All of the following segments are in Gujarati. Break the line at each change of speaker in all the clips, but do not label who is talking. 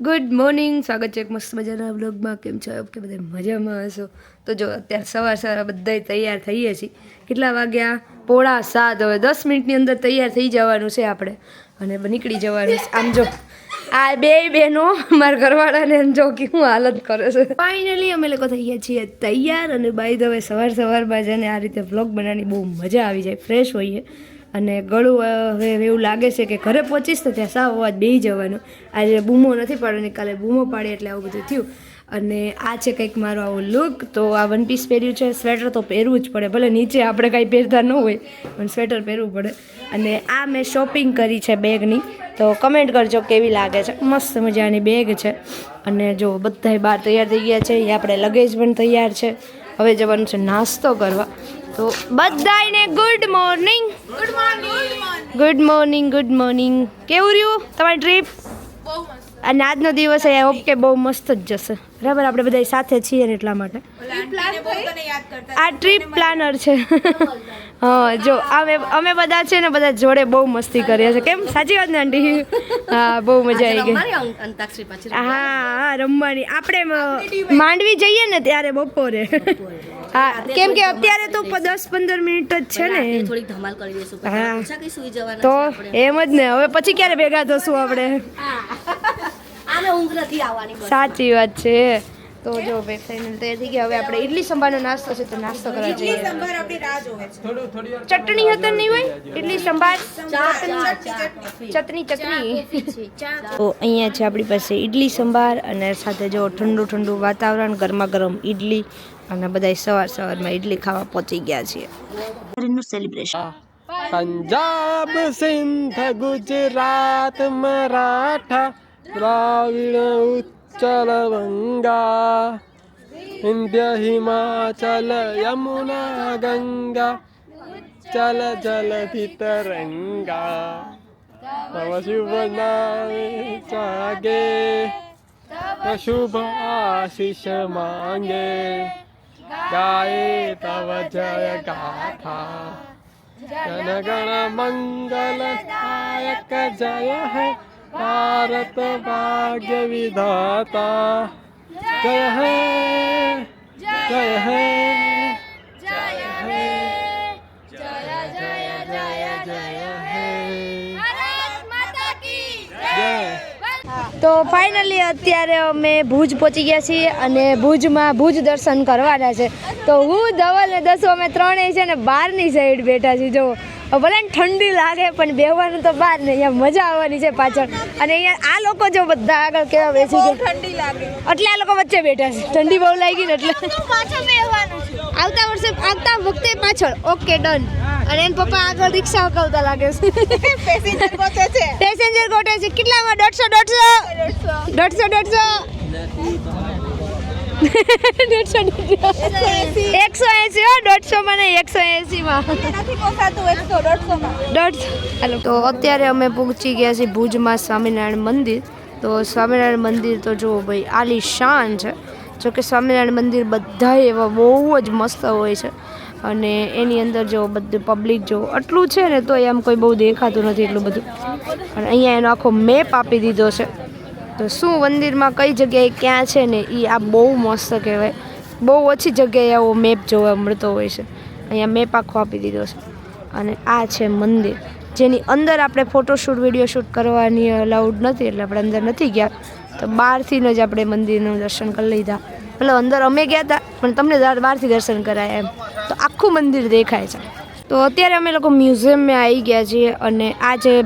ગુડ મોર્નિંગ સ્વાગત છે એક મસ્ત મજાના બ્લોગમાં કેમ છો? કે બધા મજામાં હશો. તો જો, અત્યારે સવાર સવાર બધાય તૈયાર થઈએ છીએ. કેટલા વાગ્યા? પોળા સાત. હવે દસ મિનિટની અંદર તૈયાર થઈ જવાનું છે આપણે. અને નીકળી જવાનું છે. આમ જો, આ બે બહેનો મારા ઘરવાળાને એમ જો કે હું હાલત કરે છે. ફાઇનલી અમે લોકો થઈ ગયા છીએ તૈયાર અને બાય હવે સવાર સવારમાં છે આ રીતે વ્લોગ બનાવવાની બહુ મજા આવી જાય. ફ્રેશ હોઈએ. અને ગળું હવે એવું લાગે છે કે ઘરે પહોંચીશ તો ત્યાં સાવ અવાજ બેહી જવાનો. આજે બૂમો નથી પાડવાની કાલે બૂમો પાડી એટલે આવું બધું થયું. અને આ છે કંઈક મારો આવો લુક તો આ વન પીસ પહેર્યું છે. સ્વેટર તો પહેરવું જ પડે, ભલે નીચે આપણે કાંઈ પહેરતા ન હોય, પણ સ્વેટર પહેરવું પડે. અને આ મેં શોપિંગ કરી છે બેગની, તો કમેન્ટ કરજો કેવી લાગે છે. મસ્ત મજાની બેગ છે. અને જો બધાય બહાર તૈયાર થઈ ગયા છે, અહીંયા આપણે લગેજ પણ તૈયાર છે. હવે જવાનું છે નાસ્તો કરવા. તો બધાને good morning good morning good morning good morning કેવું રહ્યું તમારી ટ્રીપ અને આજનો દિવસ અહીંયા હોપ કે બહુ મસ્ત જ જશે. બરાબર? આપણે બધા સાથે છીએ ને એટલા માટે. આ ટ્રીપ પ્લાનર છે. હા જો અમે અમે બધા છે ને બધા જોડે બહુ મસ્તી કરીએ છીએ. કેમ? સાચી વાત ને આંટી? હા બહુ મજા આવી ગઈ. હા હા રમવાની. આપણે માંડવી જઈએ ને ત્યારે બપોરે. હા કેમ કે અત્યારે તો દસ પંદર મિનિટ જ છે ને.
થોડીક ધમાલ કરી દઈશું.
હા. તો એમ જ ને હવે પછી ક્યારે ભેગા થશું આપણે?
આને ઊંઘ નથી આવવાની
સાચી વાત છે. તો જો ભાઈ ફાઇનલ તૈયાર થઈ ગયા. હવે આપણે ઇડલી સંભારનો નાસ્તો છે તો નાસ્તો કરવા જઈએ. ચટણી હતી નહીં હોય? ઇડલી સંભાર ચટણી ચટણી. તો અહીંયા છે આપણી પાસે ઇડલી સંભાર અને સાથે જો ઠંડુ ઠંડુ વાતાવરણ ગરમા ગરમ ઇડલી અને બધા સવાર સવારમાં ઇડલી ખાવા પહોંચી ગયા છીએ.
પંજાબ સિંધ ગુજરાત મરાઠા. દ્રાવિડ ઉચ્ચલ ગંગા, વિંધ્ય હિમાચલ યમુના ગંગા ચલ જલધિ તરંગા તવ શુભ નામે જાગે શુભ આશીષ માંગે. ગાયે તવ જય ગાથા. જનગણ મંગલ નાયક જય હૈ. ભારત ભાગ્ય વિધાતા જય હે જય હે જય હે જય જય જય જય હે
તો ફાઇનલી અત્યારે અમે ભુજ પહોંચી ગયા છીએ અને ભુજમાં ભુજ દર્શન કરવાના છે. તો હું, ધવલ ને દસો, અમે ત્રણેય છે ને બહારની સાઈડ બેઠા છીએ. જો ભલે ઠંડી લાગે પણ બેહવાનું તો બહાર ને અહીંયા મજા આવવાની છે પાછળ. અને અહીંયા આ લોકો જો બધા આગળ કેવા બેસી ગયા. ઠંડી લાગે. એટલે આ લોકો વચ્ચે બેઠા છે. ઠંડી બહુ લાગી ને એટલે. આવતા વર્ષે આવતા વખતે પાછળ. ઓકે ડન અને એન પપ્પા આગળ રિક્ષા હકાવતા લાગે છે. પેસેન્જર ગોતે છે. પેસેન્જર ગોતે છે. કેટલામાં? દોઢસો. દોઢસો. દોઢસો દોઢસો. દોઢસો દોઢસો એકસો એસી હો, દોઢસો માં નહીં એકસો એસી માં દોઢસો. હાલો. તો અત્યારે અમે પહોંચી ગયા છીએ ભુજમાં સ્વામિનારાયણ મંદિર. તો સ્વામિનારાયણ મંદિર તો જુઓ ભાઈ, આલી શાન છે. જો કે સ્વામિનારાયણ મંદિર બધા એવા બહુ જ મસ્ત હોય છે. અને એની અંદર જો બધું પબ્લિક જો આટલું છે ને, તો એમ કોઈ બહુ દેખાતું નથી એટલું બધું. અને અહીંયા એનો આખો મેપ આપી દીધો છે. તો શું મંદિરમાં કઈ જગ્યાએ ક્યાં છે ને એ આ બહુ મસ્ત કહેવાય. બહુ ઓછી જગ્યાએ આવો મેપ જોવા મળતો હોય છે. અહીંયા મેપ આખો આપી દીધો છે. અને આ છે મંદિર. જેની અંદર આપણે ફોટોશૂટ વીડિયો શૂટ કરવાની અલાઉડ નથી, એટલે આપણે અંદર નથી ગયા. તો બહારથી જ આપણે મંદિરનું દર્શન કરી લીધા. એટલે અંદર અમે ગયા હતા, પણ તમને બહારથી દર્શન કરાયા એમ. તો આખું મંદિર દેખાય છે. તો અત્યારે અમે લોકો મ્યુઝિયમમાં આવી ગયા છીએ અને આ જે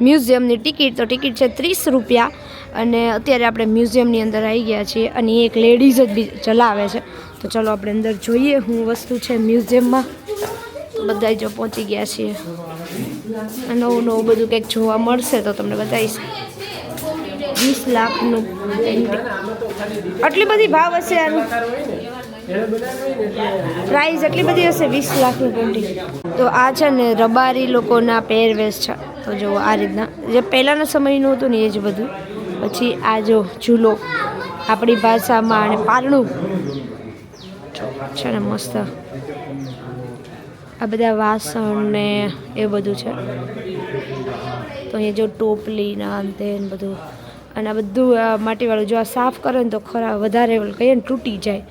મ્યુઝિયમની ટિકિટ, તો ટિકિટ છે ત્રીસ રૂપિયા. અને અત્યારે આપણે મ્યુઝિયમની અંદર આવી ગયા છીએ અને એક લેડીઝ જ બી ચલાવે છે. તો ચલો આપણે અંદર જોઈએ હું વસ્તુ છે મ્યુઝિયમમાં. બધા જો પહોંચી ગયા છીએ. નવું નવું બધું કંઈક જોવા મળશે તો તમને બતાવીશ. વીસ લાખનું આટલી બધી ભાવ હશે આનું પ્રાઇસ એટલી બધી હશે? વીસ લાખનું પેન્ટિંગ તો આ છે ને રબારી લોકોના પહેરવેશ છે. તો જો આ રીતના. જે પહેલાંના સમયનું હતું ને એ જ બધું. પછી આ જો ઝૂલો આપણી ભાષામાં અને પારણું. છે ને મસ્ત. આ બધા વાસણ ને એ બધું છે. તો અહીંયા જો ટોપલી ના અંતે બધું. અને આ બધું માટીવાળું જો આ સાફ કરે ને તો ખરા વધારે કહીએ ને તૂટી જાય.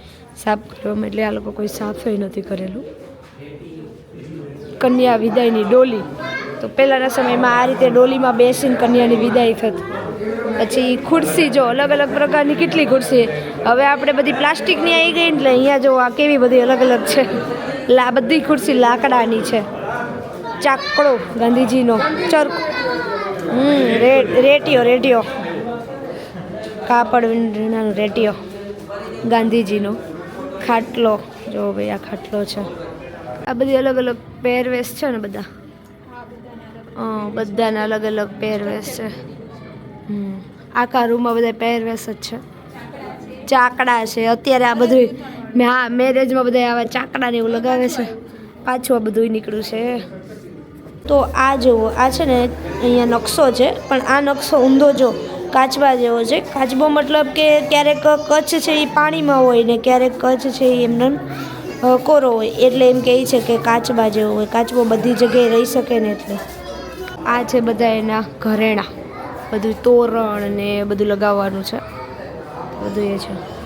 સાફ કરવામાં એટલે આ લોકો કોઈ સાફે નથી કરેલું. કન્યા વિદાયની ડોલી. તો પહેલાંના સમયમાં આ રીતે ડોલીમાં બેસીને કન્યાની વિદાય થતી. પછી ખુરશી જો અલગ અલગ પ્રકારની કેટલી ખુરશી. હવે આપણે બધી પ્લાસ્ટિકની આવી ગઈ એટલે અહીંયા જો આ કેવી બધી અલગ અલગ છે. લા બધી ખુરશી લાકડાની છે. ચાકડો, ગાંધીજીનો ચરક હમ, રે- રેટિયો રેટિયો. કાપડ રેટિયો. ગાંધીજીનો. ખાટલો. જો ભાઈ, આ ખાટલો છે. આ બધી અલગ અલગ પહેરવેશ છે ને બધા. બધાના અલગ અલગ પહેરવેશ છે. આખા રૂમમાં બધા પહેરવેશ જ છે. ચાકડા છે. અત્યારે આ બધું મેં હા મેરેજમાં બધા આવા ચાકડા ને એવું લગાવે છે. પાછું આ બધું નીકળ્યું છે. તો આ જુઓ આ છે ને અહીંયા નકશો છે. પણ આ નકશો ઊંધો જો, કાચબા જેવો છે. કાચબો મતલબ કે ક્યારેક કચ્છ છે એ પાણીમાં હોય ને ક્યારેક કચ્છ છે એ એમને કોરો હોય. એટલે એમ કહે છે કે કાચબા જેવો હોય. કાચબો બધી જગ્યાએ રહી શકે ને એટલે. આ છે બધા એના ઘરેણા. બધું તોરણ ને બધું લગાવવાનું છે. બધું એ છે.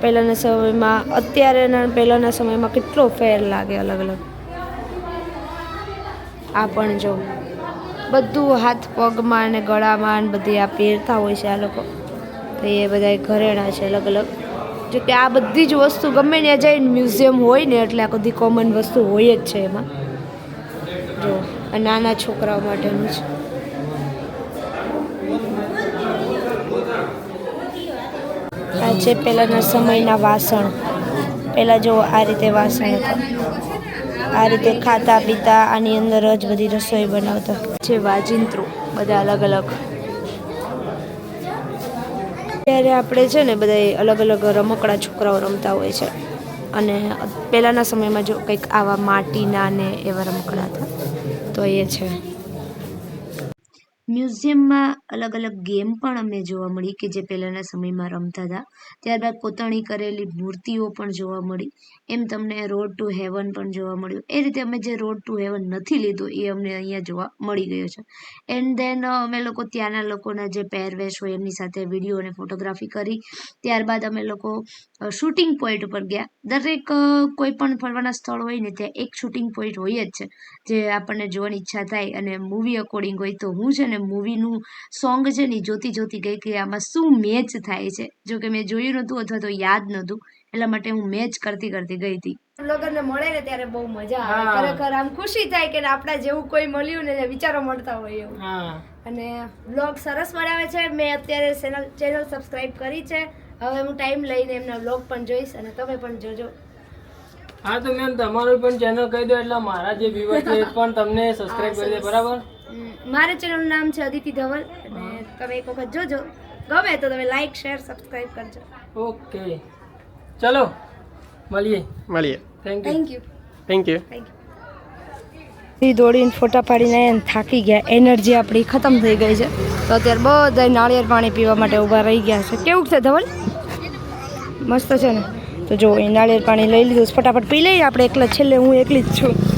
પહેલાંના સમયમાં અત્યારેના પહેલાંના સમયમાં કેટલો ફેર લાગે અલગ અલગ. આ પણ જો, બધું હાથ પગમાં ને ગળામાં ને બધી આ પહેરતા હોય છે આ લોકો. તો એ બધા ઘરેણા છે અલગ અલગ. જો કે આ બધી જ વસ્તુ ગમે ત્યાં જઈને મ્યુઝિયમ હોય ને એટલે આ બધી કોમન વસ્તુ હોય જ છે એમાં. નાના છોકરાઓ માટેનું છે. આ છે પહેલાંના સમયના વાસણ. પહેલાં જો આ રીતે વાસણ હતા. આ રીતે ખાતા પીતા આની અંદર જ બધી રસોઈ બનાવતા. જે વાજિંત્રો, બધા અલગ અલગ. ત્યારે આપણે છે ને બધા અલગ અલગ રમકડા છોકરાઓ રમતા હોય છે. અને પહેલાંના સમયમાં જો કંઈક આવા માટીના ને એવા રમકડા હતા. તો એ છે મ્યુઝિયમમાં અલગ અલગ ગેમ પણ અમને જોવા મળી કે જે પહેલાંના સમયમાં રમતા હતા. ત્યારબાદ કોતરણી કરેલી મૂર્તિઓ પણ જોવા મળી. એમ તમને રોડ ટુ હેવન પણ જોવા મળ્યું. એ રીતે અમે જે રોડ ટુ હેવન નથી લીધો, એ અમને અહીંયા જોવા મળી ગયો છે. એન્ડ ધેન અમે લોકો ત્યાંના લોકોના જે પહેરવેશ હોય, એમની સાથે વીડિયો અને ફોટોગ્રાફી કરી. ત્યારબાદ અમે લોકો શૂટિંગ પોઈન્ટ ઉપર ગયા. દરેક કોઈ પણ ફરવાના સ્થળ હોય ને, ત્યાં એક શૂટિંગ પોઈન્ટ હોય જ છે. જે આપણને જોવાની ઈચ્છા થાય અને મૂવી અકોર્ડિંગ હોય તો હું છે ને મૂવીનું સોંગ છે ને જોતી જોતી ગઈ કે આમાં શું મેચ થાય છે. જો કે મેં જોયું નહોતું અથવા તો યાદ નહોતું એટલા માટે હું મેચ કરતી કરતી ગઈ હતી. લોકોને મળે ને ત્યારે બહુ મજા આવે. ખરેખર આમ ખુશી થાય કે આપણા જેવું કોઈ મળ્યું ને વિચારો મળતા હોય એવું. અને બ્લોગ સરસ બનાવે છે. મેં અત્યારે ચેનલ ચેનલ સબસ્ક્રાઇબ કરી છે. હવે હું ટાઈમ લઈને એમના બ્લોગ પણ જોઈશ અને તમે પણ જોજો.
હા તો મેમ તમારું પણ ચેનલ કહી દો એટલે મારા જે વ્યૂઅર છે એ પણ તમને સબસ્ક્રાઇબ કરી દે બરાબર?
મારા ચેનલનું નામ છે અદિતિ ધવલ અને તમે એક વખત જોજો. ગમે તો તમે લાઈક શેર સબસ્ક્રાઇબ કરજો.
ઓકે. ચલો મળીએ.
મળીએ.
Thank you
thank you
thank you
thank you દોડીને ફોટા પાડીને થાકી ગયા. એનર્જી આપણી ખતમ થઈ ગઈ છે. તો અત્યારે બધા નાળિયેર પાણી પીવા માટે ઊભા રહી ગયા છે. કેવું છે ધવલ? મસ્ત છે ને? તો જો એ નાળિયેર પાણી લઈ લીધું. ફટાફટ પી લઈએ આપણે. એકલા છેલ્લે હું એકલી જ છું.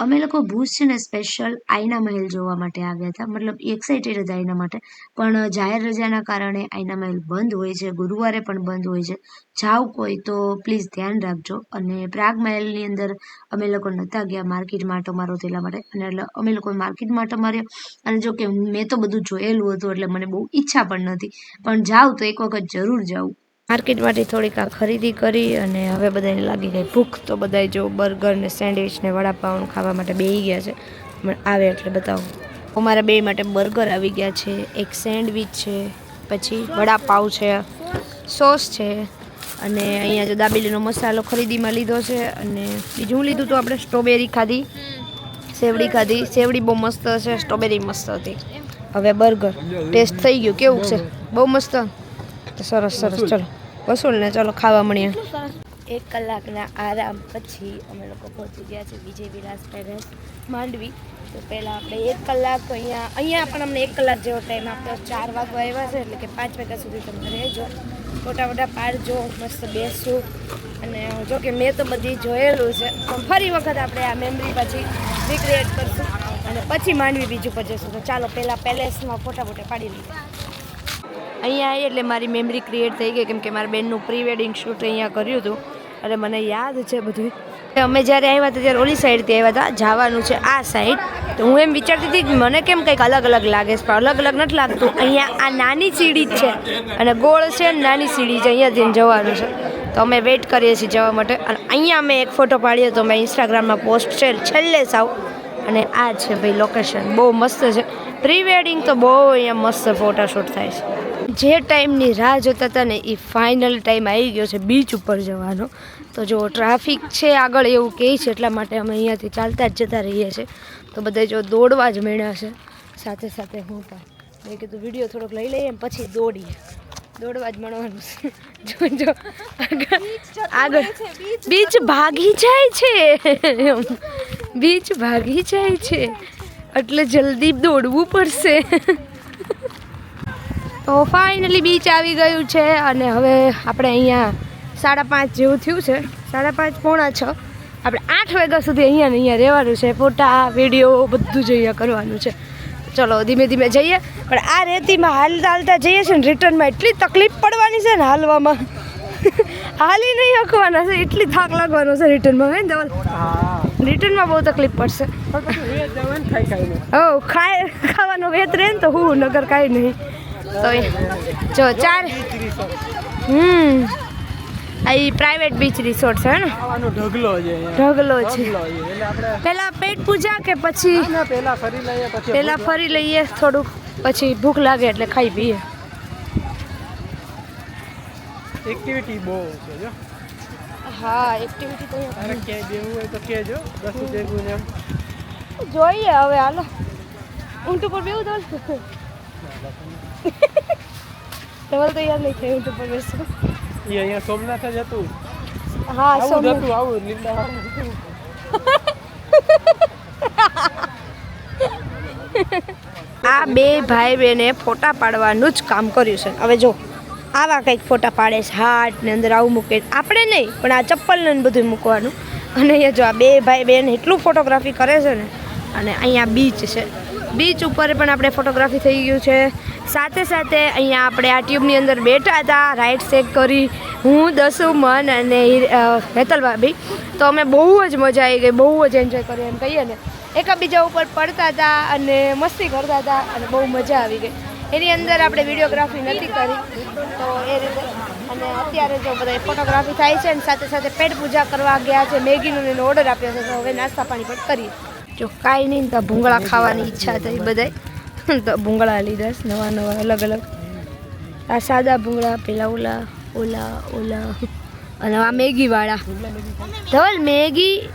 અમે લોકો ભુજ છે ને સ્પેશિયલ આઈના મહેલ જોવા માટે આવ્યા હતા. મતલબ એક્સાઇટેડ હતા એના માટે. પણ જાહેર રજાના કારણે આઈના મહેલ બંધ હોય છે, ગુરુવારે પણ બંધ હોય છે. જાઓ કોઈ તો પ્લીઝ ધ્યાન રાખજો. અને પ્રાગ મહેલની અંદર અમે લોકો નહોતા ગયા માર્કેટમાં આટો મારો તેના માટે. અને એટલે અમે લોકો માર્કેટમાં આટો માર્યો. અને જો કે મેં તો બધું જોયેલું હતું એટલે મને બહુ ઈચ્છા પણ નથી પણ જાવ તો એક વખત જરૂર જાઉં માર્કેટમાંથી થોડીક આ ખરીદી કરી અને હવે બધાને લાગી ગઈ ભૂખ. તો બધા જો બર્ગર ને સેન્ડવિચ ને વડાપાઉં ખાવા માટે બેસી ગયા છે. પણ આવે એટલે બતાવું. અમારા બે માટે બર્ગર આવી ગયા છે. એક સેન્ડવિચ છે, પછી વડાપાઉં છે, સોસ છે, અને અહીંયા જો દાબેલીનો મસાલો ખરીદીમાં લીધો છે અને બીજું લીધું તો આપણે સ્ટ્રોબેરી ખાધી. સેવડી ખાધી. સેવડી બહુ મસ્ત છે સ્ટ્રોબેરી મસ્ત હતી. હવે બર્ગર. ટેસ્ટ થઈ ગયું. કેવું છે? બહુ મસ્ત? સરસ સરસ. ચલો. વસૂલ ને ચલો ખાવા મળીએ. એક કલાકના આરામ પછી અમે લોકો પહોંચી ગયા છે વિજય વિલાસ પેલેસ માંડવી. તો પહેલાં આપણે એક કલાક અહીંયા અહીંયા પણ અમને એક કલાક જેવો ટાઈમ આપ્યો. ચાર વાગવા આવ્યા છે એટલે કે પાંચ વાગ્યા સુધી તમે રહેજો. ફોટા ફોટા પાડજો મસ્ત બેસું. અને જો કે મેં તો બધી જોયેલું છે. પણ ફરી વખત આપણે આ મેમરી પછી રિક્રિએટ કરશું. અને પછી માંડવી બીજું પર જશું તો ચાલો પહેલાં પેલેસમાં ફોટા ફોટા પાડી લઈએ. અહીંયા આવી એટલે મારી મેમરી ક્રિએટ થઈ ગઈ, કેમ કે મારા બેનનું પ્રી વેડિંગ શૂટ અહીંયા કર્યું હતું. અને મને યાદ છે બધું અમે જ્યારે આવ્યા હતા ત્યારે ઓલી સાઈડથી આવ્યા હતા, જવાનું છે આ સાઈડ તો હું એમ વિચારતી હતી કે મને કેમ કંઈક અલગ અલગ લાગે છે, પણ અલગ અલગ નથી લાગતું. અહીંયા આ નાની સીડી જ છે અને ગોળ છે અને નાની સીડી છે અહીંયાથી જવાનું છે. તો અમે વેઇટ કરીએ છીએ જવા માટે. અને અહીંયા અમે એક ફોટો પાડ્યો તો મેં ઇન્સ્ટાગ્રામમાં પોસ્ટ છે, છેલ્લે સાવ. અને આ છે ભાઈ લોકેશન બહુ મસ્ત છે. પ્રી વેડિંગ તો બહુ અહીંયા મસ્ત ફોટોશૂટ થાય છે. જે ટાઈમની રાહ જોતા હતા ને એ ફાઇનલ ટાઈમ આવી ગયો છે બીચ ઉપર જવાનો. તો જો ટ્રાફિક છે આગળ એવું કહે છે એટલા માટે અમે અહીંયાથી ચાલતા જ જતા રહીએ છીએ. તો બધા જો દોડવા જ મળ્યા છે. સાથે સાથે હું પણ. મેં કીધું વીડિયો થોડોક લઈ લઈએ પછી દોડીએ. દોડવા જ મળવાનું છે. જો જો આગળ આગળ બીચ ભાગી જાય છે. બીચ ભાગી જાય છે. એટલે જલ્દી દોડવું પડશે. તો ફાઇનલી બીચ આવી ગયું છે અને હવે આપણે અહીંયા સાડા પાંચ જેવું થયું છે. સાડા પાંચ પોણા છ. આપણે આઠ વાગ્યા સુધી અહીંયા ને અહીંયા રહેવાનું છે. ફોટા વીડિયો બધું જ અહીંયા કરવાનું છે. ચલો ધીમે ધીમે જઈએ. પણ આ રેતીમાં હાલતા હાલતા જઈએ છીએ ને રિટર્નમાં એટલી તકલીફ પડવાની છે ને હાલવામાં. હાલી નહીં હકવાના છે એટલી થાક લાગવાનો છે રિટર્નમાં હે ધવલ? રિટર્નમાં બહુ તકલીફ પડશે. હો ખાય ખાવાનો વેત રહે ને તો હું નગર કાંઈ નહીં. તો જો ચાર હમ આ પ્રાઇવેટ બીચ રિસોર્ટ છે ને
ઢગલો છે
ઢગલો છે. પેલા પેટ પૂજા કે પછી?
પેલા ફરી લઈએ પછી
પેલા ફરી લઈએ થોડુંક પછી ભૂખ લાગે એટલે ખાઈ પીએ.
એક્ટિવિટી બહુ છે જો.
હા એક્ટિવિટી તો
અરે કે દેવું હોય તો કહેજો દસ દેવું ને
જોઈએ હવે હાલો. ઊંટ ઉપર બેવું તો? તમારે તો યાદ નહીં થયું હતું ઉપર બેસવું
એ અહીંયા સોમનાથ જ હતું.
હા સોમનાથ.
હતું આવું લીલા
આ બે ભાઈ બહેને ફોટા પાડવાનું જ કામ કર્યું છે. હવે જો આવા કંઈક ફોટા પાડે છે હાટ ને અંદર આવું મૂકે આપણે નહીં પણ આ ચપ્પલને ને બધું મૂકવાનું. અને અહીંયા જો આ બે ભાઈ બહેન એટલું ફોટોગ્રાફી કરે છે ને અને અહીંયા બીચ છે. બીચ ઉપર પણ આપણે ફોટોગ્રાફી થઈ ગયું છે. સાથે સાથે અહીંયા આપણે આ ટ્યુબની અંદર બેઠા હતા રાઇડ શેક કરી. હું દસુમન અને હેતલ ભાભી. તો અમે બહુ જ મજા આવી ગઈ, બહુ જ એન્જોય કર્યું એમ કહીએ ને. એકબીજા ઉપર પડતા હતા અને મસ્તી કરતા હતા અને બહુ મજા આવી ગઈ. એની અંદર આપણે વિડીયોગ્રાફી નથી કરી. તો એ રીતે અને અત્યારે જો બધા ફોટોગ્રાફી થાય છે અને સાથે સાથે પેટ પૂજા કરવા ગયા છે. મેગીનો ઓર્ડર આપ્યો છે, તો હવે નાસ્તા પાણી પણ કરીએ. જો કાંઈ નહીં તો ભૂંગળા ખાવાની ઈચ્છા થઈ બધાય. તો ભૂંગળા લીધા નવા નવા, અલગ અલગ. આ સાદા ભૂંગળા, પેલા ઓલા ઓલા ઓલા. અને આ મેગીવાળા. ધવલ, મેગી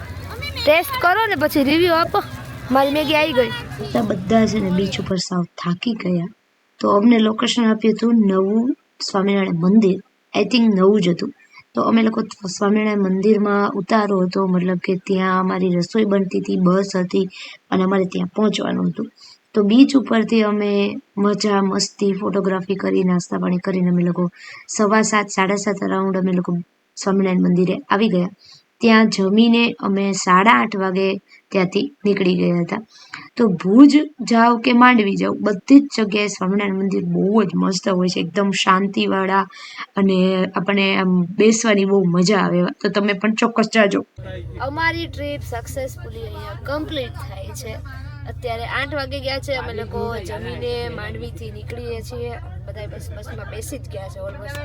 ટેસ્ટ કરો ને પછી રિવ્યુ આપો. મારી મેગી આવી ગઈ.
બધા છે ને બીચ ઉપર સાવ થાકી ગયા. તો અમને લોકેશન આપ્યું હતું નવું સ્વામિનારાયણ મંદિર. આઈ થિંક નવું જ હતું. તો અમે લોકો સ્વામિનારાયણ મંદિરમાં ઉતારો હતો. મતલબ કે ત્યાં અમારી રસોઈ બનતી હતી, બસ હતી અને અમારે ત્યાં પહોંચવાનું હતું. તો બીચ ઉપરથી અમે મજા મસ્તી, ફોટોગ્રાફી કરી, નાસ્તા પાણી કરીને અમે લોકો સવા સાત, સાડા સાત અરાઉન્ડ અમે લોકો સ્વામિનારાયણ મંદિરે આવી ગયા. ત્યાં જમીને અમે સાડા આઠ વાગે ત્યાંથી નીકળી ગયા હતા. તો ભુજ જાઓ કે માંડવી જાઓ, બધી જ જગ્યાએ સ્વામિનારાયણ મંદિર બહુ જ મસ્ત હોય છે. એકદમ શાંતિવાળા અને આપણને આમ બેસવાની બહુ મજા આવે. તો તમે પણ ચોક્કસ જાજો.
અમારી ટ્રીપ સક્સેસફુલી અહીંયા કમ્પ્લીટ થાય છે. અત્યારે આઠ વાગે ગયા છે. અમે લોકો જમીને માંડવીથી નીકળીએ છીએ. બધા બસ, બસમાં બેસી જ ગયા છે ઓલમોસ્ટ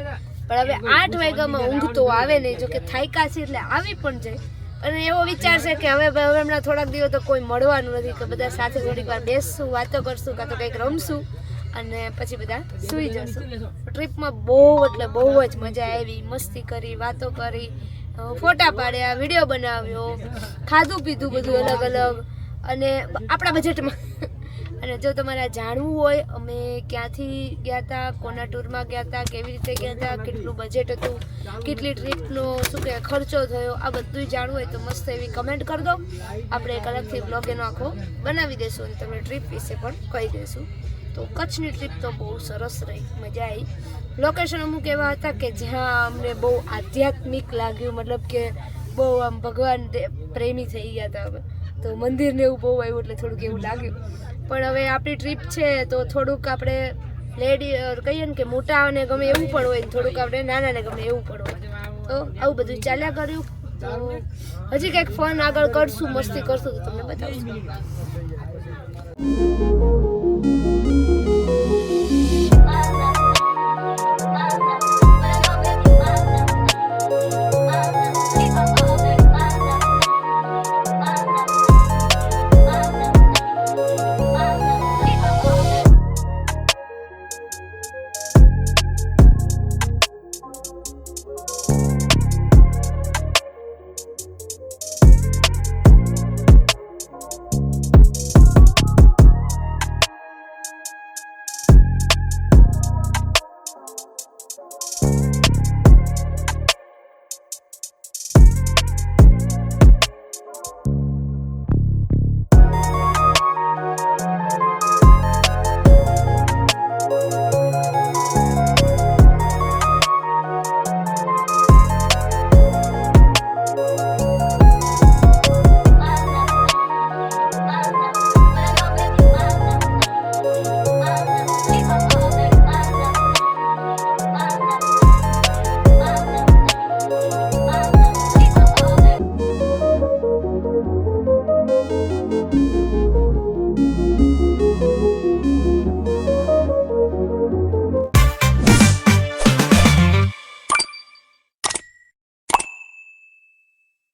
પણ હવે આઠ વાગ્યામાં ઊંઘ તો આવે નહીં. જો કે થાયકા છે એટલે આવી પણ જાય. અને એવો વિચાર છે કે હવે હવે હમણાં થોડાક દિવસ તો કોઈ મળવાનું નથી કે બધા સાથે થોડીક વાર બેસશું, વાતો કરશું, કાં તો કંઈક રમશું અને પછી બધા સૂઈ જશું. ટ્રીપમાં બહુ એટલે બહુ જ મજા આવી, મસ્તી કરી, વાતો કરી ફોટા પાડ્યા, વીડિયો બનાવ્યો, ખાધું પીધું બધું અલગ અલગ અને આપણા બજેટમાં અને જો તમારે જાણવું હોય અમે ક્યાંથી ગયા હતા કોના ટૂરમાં ગયા હતા કેવી રીતે ગયા હતા કેટલું બજેટ હતું કેટલી ટ્રીપનો શું કહેવાય ખર્ચો થયો આ બધું જાણવું હોય તો મસ્ત એવી કમેન્ટ કરી દો. આપણે એક અલગથી બ્લોગ એનો આખો બનાવી દઈશું અને તમને ટ્રીપ વિશે પણ કહી દઈશું. તો કચ્છની ટ્રીપ તો બહુ સરસ રહી મજા આવી લોકેશન અમુક એવા હતા કે જ્યાં અમને બહુ આધ્યાત્મિક લાગ્યું મતલબ કે બહુ આમ ભગવાન પ્રેમી થઈ ગયા હતા તો મંદિરને એવું બહુ આવ્યું એટલે થોડુંક એવું લાગ્યું. પણ હવે આપણી ટ્રીપ છે તો થોડુંક આપણે લેડી કહીએ ને કે મોટાને ગમે એવું પણ હોય થોડુંક આપણે નાનાને ગમે એવું પણ હોય. તો આવું બધું ચાલ્યા કર્યું. તો હજી કંઈક ફોન આગળ કરશું, મસ્તી કરશું તો તમને બતાવશું.